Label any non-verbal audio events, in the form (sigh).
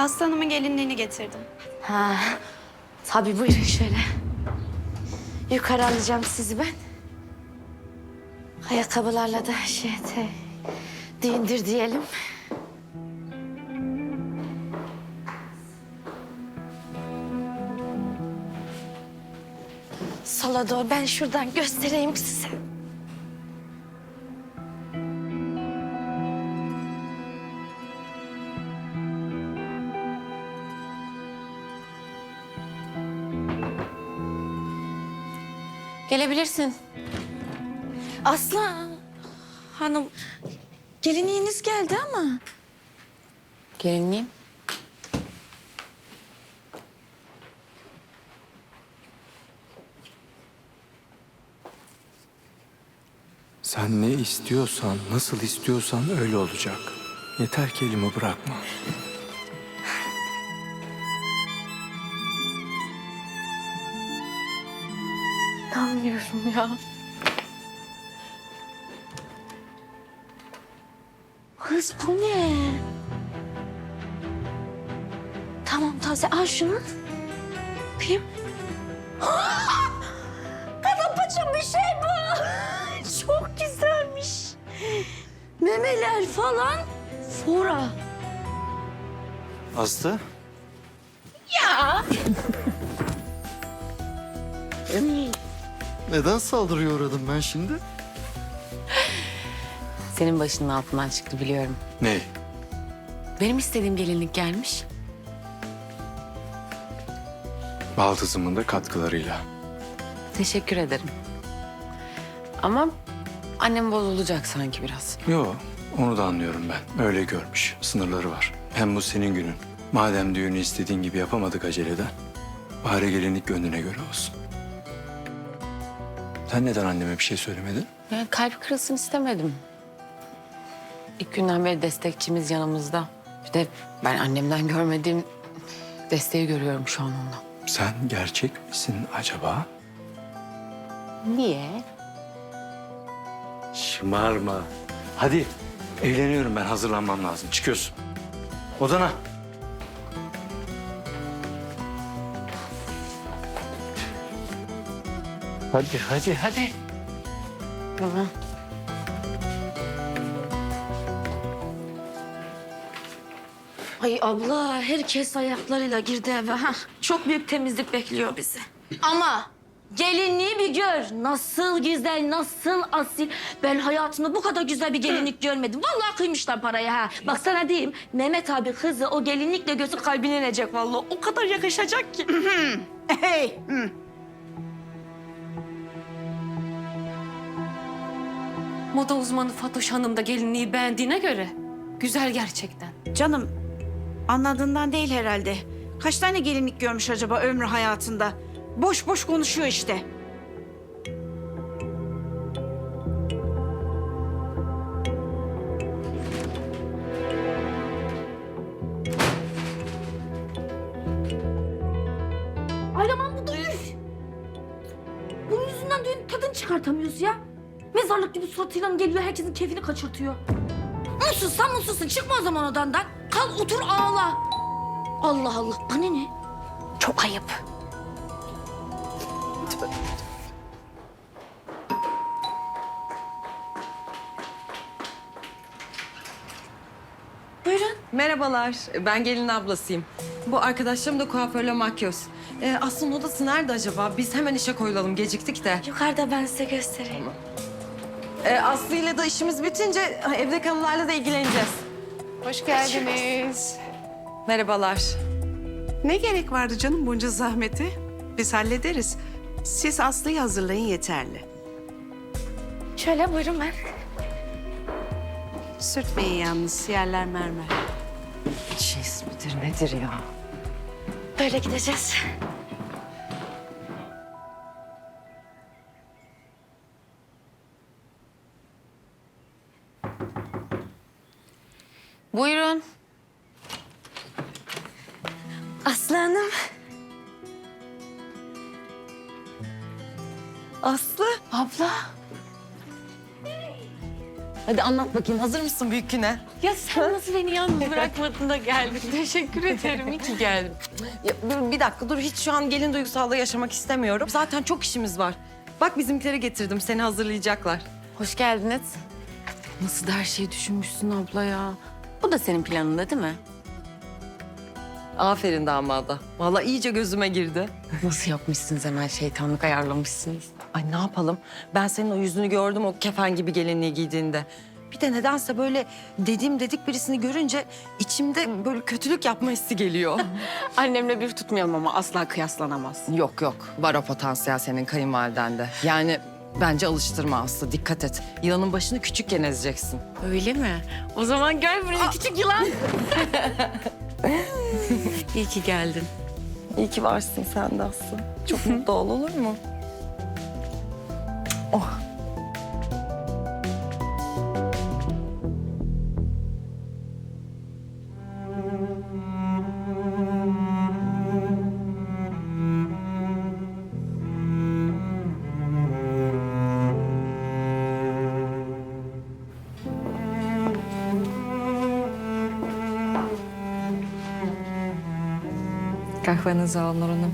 Aslı Hanım'ın gelinliğini getirdim. Ha, tabii buyurun şöyle. Yukarı alacağım sizi ben. Ayakkabılarla da şey te, dindir diyelim. Sola doğru ben şuradan göstereyim size. Gelebilirsin. Aslı hanım gelinliğiniz geldi ama. Gelinliğim. Sen ne istiyorsan, nasıl istiyorsan öyle olacak. Yeter ki elimi bırakma. İnanmıyorum ya. Kız bu ne? Tamam taze al şunu. Bakayım. (gasps) Paça bir şey bu. (laughs) Çok güzelmiş. Memeler falan. Fora. Aslı? Neden saldırıya uğradım ben şimdi? Senin başının altından çıktı biliyorum. Ne? Benim istediğim gelinlik gelmiş. Baldızımın da katkılarıyla. Teşekkür ederim. Ama annem bozulacak sanki biraz. Yo, onu da anlıyorum ben. Öyle görmüş. Sınırları var. Hem bu senin günün. Madem düğünü istediğin gibi yapamadık aceleden. Bari gelinlik gönlüne göre olsun. Sen neden anneme bir şey söylemedin? Yani kalp kırılsın istemedim. İlk günden beri destekçimiz yanımızda. Bir de ben annemden görmediğim desteği görüyorum şu an ondan. Sen gerçek misin acaba? Niye? Şımarma. Hadi. Eğleniyorum ben. Hazırlanmam lazım. Çıkıyorsun. Odana. Hadi, hadi, hadi. Tamam. Ay abla herkes ayaklarıyla girdi eve. Ha. Çok büyük temizlik bekliyor bizi. Ama gelinliği bir gör. Nasıl güzel, nasıl asil. Ben hayatımda bu kadar güzel bir gelinlik görmedim. Vallahi kıymışlar paraya ha. Bak sana diyeyim Mehmet abi kızı o gelinlikle gözü kalbine inecek vallahi. O kadar yakışacak ki. Hey! Moda uzmanı Fatoş Hanım da gelinliği beğendiğine göre güzel gerçekten. Canım anladığından değil herhalde. Kaç tane gelinlik görmüş acaba ömrü hayatında? Boş boş konuşuyor işte. Ay aman bu da üf. Bunun yüzünden düğün tadını çıkartamıyoruz ya. Mezarlık gibi suratıyla geliyor herkesin keyfini kaçırtıyor. Mutsuz sen mutsuzsun çıkma o zaman odandan. Kal otur ağla. Allah Allah bana ne? Çok ayıp. Buyurun. Merhabalar, ben gelin ablasıyım. Bu arkadaşlarım da kuaförle makyöz. Ee, Aslı'nın odası nerede acaba? Biz hemen işe koyulalım, geciktik de. Yukarıda ben size göstereyim. Ee, Aslı ile de işimiz bitince ha, evdeki hanımlarla da ilgileneceğiz. Hoş geldiniz. Merhabalar. Ne gerek vardı canım bunca zahmeti? Biz hallederiz. Siz Aslı'yı hazırlayın yeterli. Şöyle buyurun ben. Sürtmeyin yalnız yerler mermer. Çiz midir nedir ya? Böyle gideceğiz. Buyurun. Aslı Hanım. Aslı. Abla. Hadi anlat bakayım hazır mısın büyük güne? Ya sen nasıl beni yalnız bırakmadın da geldin? (laughs) Teşekkür ederim. İyi ki geldin. Ya, dur bir dakika dur hiç şu an gelin duygusallığı yaşamak istemiyorum. Zaten çok işimiz var. Bak bizimkileri getirdim seni hazırlayacaklar. Hoş geldiniz. Nasıl da her şeyi düşünmüşsün abla ya. Bu da senin planında değil mi? Aferin damada. Vallahi iyice gözüme girdi. Nasıl yapmışsınız hemen şeytanlık ayarlamışsınız. Ay ne yapalım? Ben senin o yüzünü gördüm o kefen gibi gelinliği giydiğinde. Bir de nedense böyle dediğim dedik birisini görünce içimde böyle kötülük yapma hissi geliyor. (laughs) Annemle bir tutmayalım ama asla kıyaslanamaz. yok yok. Var o potansiyel senin kayınvalidende. Yani bence alıştırma Aslı. Dikkat et. Yılanın başını küçükken ezeceksin. Öyle mi? O zaman gel buraya küçük yılan. (laughs) İyi ki geldin. İyi ki varsın sen de Aslı. Çok mutlu ol olur mu? Oh. (laughs) Kahvenizi alın Nur